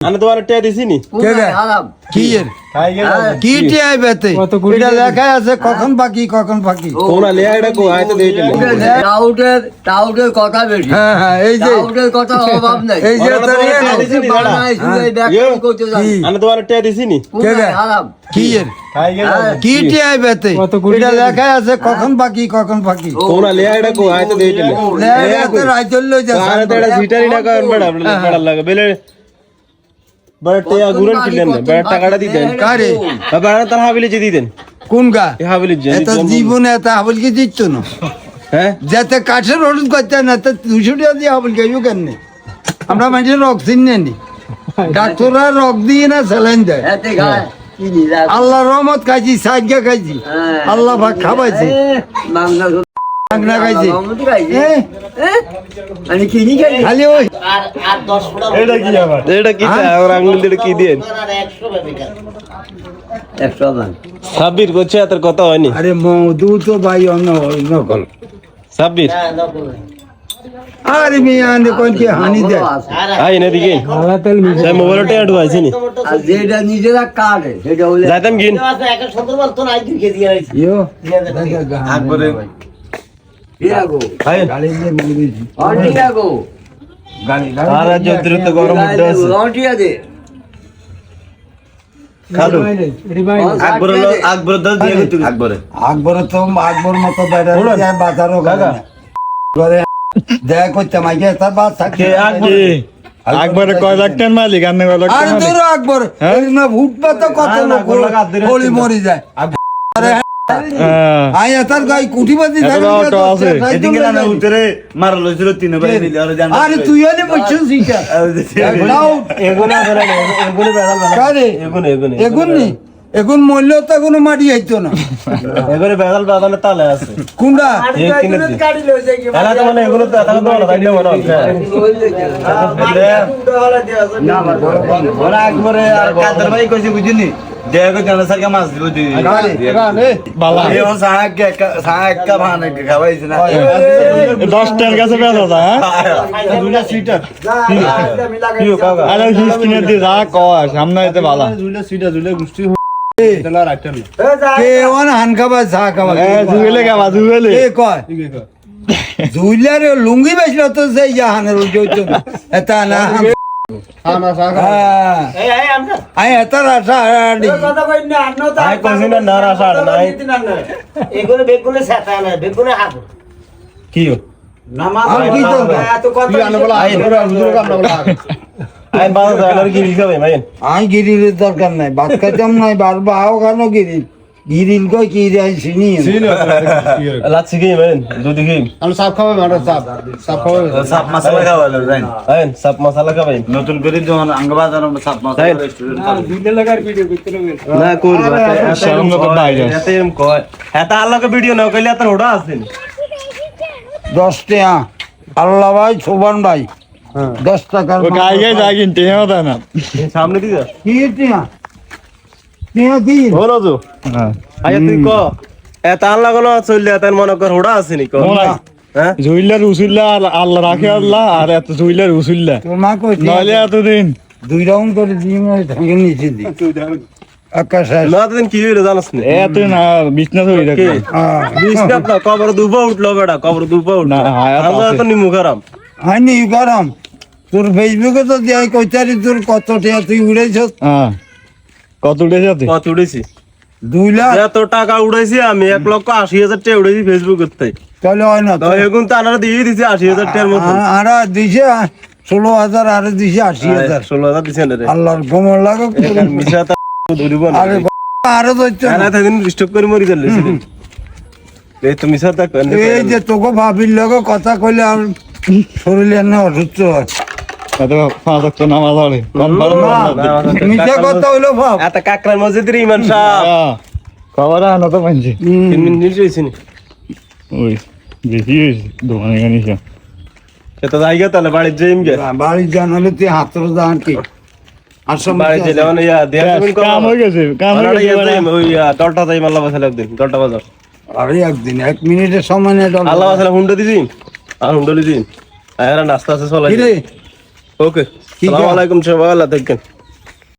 আমি তোমার টিয়া দিছি নি? কে গে? কি এর কি টিআই বেতে এটা লেখাই আছে কখন বাকি কখন বাকি কোন লিয়া এটা কো আইতে দেইতে টাউটের টাউটের কথা বেশি। হ্যাঁ হ্যাঁ এই যে। টাউটের কথা অভাব নাই। এই যে ওরা তোর তো ইয়ে ওরা নো। দিছি নি, দাঁড়া। বাংলায় শুনে ইয়ে, ব্যাখ্যা করতে জানি। কি? আমি তোমার টিয়া দিছি নি? কে গে? কোথায় হারাম? কি এর হ্যাঁ, কি টিআই বেতে এটা লেখাই আছে কখন বাকি কখন বাকি কোন লিয়া এটা কো আইতে দেইতে লেখাই আছে রাইতল লই যা আরে তো এটা সিটারি না করেন বড় বড় লাগে। বেলে বড় টিয়া কিলেন না বড় টাকাটা দিতেন কারে? বড় তার হাবিলি যে দিতেন। কোন গা? এই যে এত জীবনে এত হাবলকে দিচ্ছ না? হ্যাঁ? যাতে কাঠের ওষুধ করতে না তো দুশো টাকা দিয়ে হাবলকে আইব কেন আমরা মানুষের রক চিনি নি। ডাক্তাররা রক দিয়ে না স্যালাইন দেয়। নিরাশ। আল্লাহ রহমত খাইছি সাজ্ঞা খাইছি। হ্যাঁ। আল্লাহ ভাগ খাবাইছে সাব্বির করছে এত কথা হয়নি? আরে মধু তো ভাই অন্য নকল সাব্বির? আরে মিয়া আনে কোন কি হানি দেয় আই না দিকে। সেই মোবাইল টিয়া ঢুকাইছি নি। আর যেটা নিজেরা কাটে সেটা হলে যাইতাম গিন। ইয়ো হিরাগো আই গাড়ি দিয়ে আর আছে দে। খালু हाँ, আকবর দেখা করতে মাইকে তার বাদ থাকে কে আকবর কয় লাখ মালিক কয় লাখ তোর আকবর না ফুটপাত তো কত লোক গলি মরি যায় আরে হ্যাঁ। আই তার গাই কুটিবাজি এত থাকে অটো আছে। এদিকে না উত্তরে মারা লইছিল তিন ভাই মিলে আর জান আরে তুই এনে বলছিস শিখা এগুলো ধরে এগুলো বেদাল কারে? এগুলো এগুলো এগুন নি? এগুন মূল্য তো কোনো মাটি আইতো না এগুলো বেদাল বেদালে তালে আছে কুন্ডা এক কিনে দি এলা তো মানে এগুলো তো তাহলে তো তাই মনে হচ্ছে ওরা আকবরে আর কাদের ভাই কইছে বুঝিনি দেখো জানা সারকে মাছ দিব দিই বালা এই ও সাহাক কে সাহাক কা ভানে খাওয়াইছ না দশ টাকার কাছে বেচা যায় হ্যাঁ দুইটা সুইটার কি কাকা আরে হিস কিনে দিয়ে যা কয় সামনে এতে বালা দুইটা সুইটার দুইটা গুষ্টি লুঙ্গি বেচলো তো সেই জাহানের এটা না হ্যাঁ। কি আর আই গিরিলের দরকার নাই ভাত খাইতাম নাই বার বাও কেন গিরিল? গিরিল কই কি যাই চিনি লাচ্ছি কি ভাই দুধ কি সাপ মশলা খাওয়ালো জান আইন সাপ মশলা খাবে। নতুন করে যখন আঙ্গবাজার সাপ মশলা? রেস্টুরেন্ট না করব সঙ্গ তো বাইরে। এতে এম কয়। এত আল্লাহকে ভিডিও না কইলে এত হোড়া আছে। দশ টাকা আল্লাহ ভাই শোভন ভাই। দশ টাকার ও গাই গাই যা কিনতে হেও দেয় না সামনে দিদা কি টিয়া? টিয়া কি? হলো তো। হ্যাঁ। আই তুই ক? কোন চললে এত মনে কর হোড়া আছে নি ক? মনে হ্যাঁ জুইলার উসুল্লা আল্লাহ রাখে আল্লাহ আর এত জুইলার উসুল্লা তোর মা কই নইলে এতদিন। দুই রাউন্ড করে দিয়ে নিচে দি। আকাশ না দিন কি হইল জানাস নি? এত না বিছনা ধরে কি? রাখে বিষ্ণাপ না কবর দুপা উঠল বেটা কবর দুপা উঠল। আমরা। তো নিমু হয়নি গরম তোর ফেসবুকে তো দেয় কইতারি তোর কত টাকা তুই উড়েছ হ্যাঁ। কত উঠে যাতে কত উড়েছি দুই লাখ। এত টাকা উড়াইছি আমি এক লক্ষ আশি হাজার টাকা উড়াইছি ফেসবুক তাহলে হয় না এখন তো আনারা দিয়ে দিছে আশি হাজার টাকার মতো আর দিছে ষোলো হাজার আর দিছে আশি হাজার। ষোলো হাজার দিছে না রে আল্লাহর কোমর লাগো মিশা তা ধরিব না। আরে ধরছে না। থাকেন স্টক করে মরি দিলে এই তো মিশা এই যে তোকে ভাবির লগে কথা কইলে শরীরে না। অসুস্থ কাকরার মসজিদের ইমান সাহেব। খবর আনো তো তিন মিনিট হয়েছে ওই বেশি হয়েছে দোকানে তাহলে বাড়ির গে বাড়ি তুই হাতের কি? একদিন এক মিনিটের সময়। আল্লাহ হুন্ডা দিছি। দিছি আর নাস্তা আছে চলাই ওকে কি সালাম আলাইকুম সবাই আল্লাহ থাকেন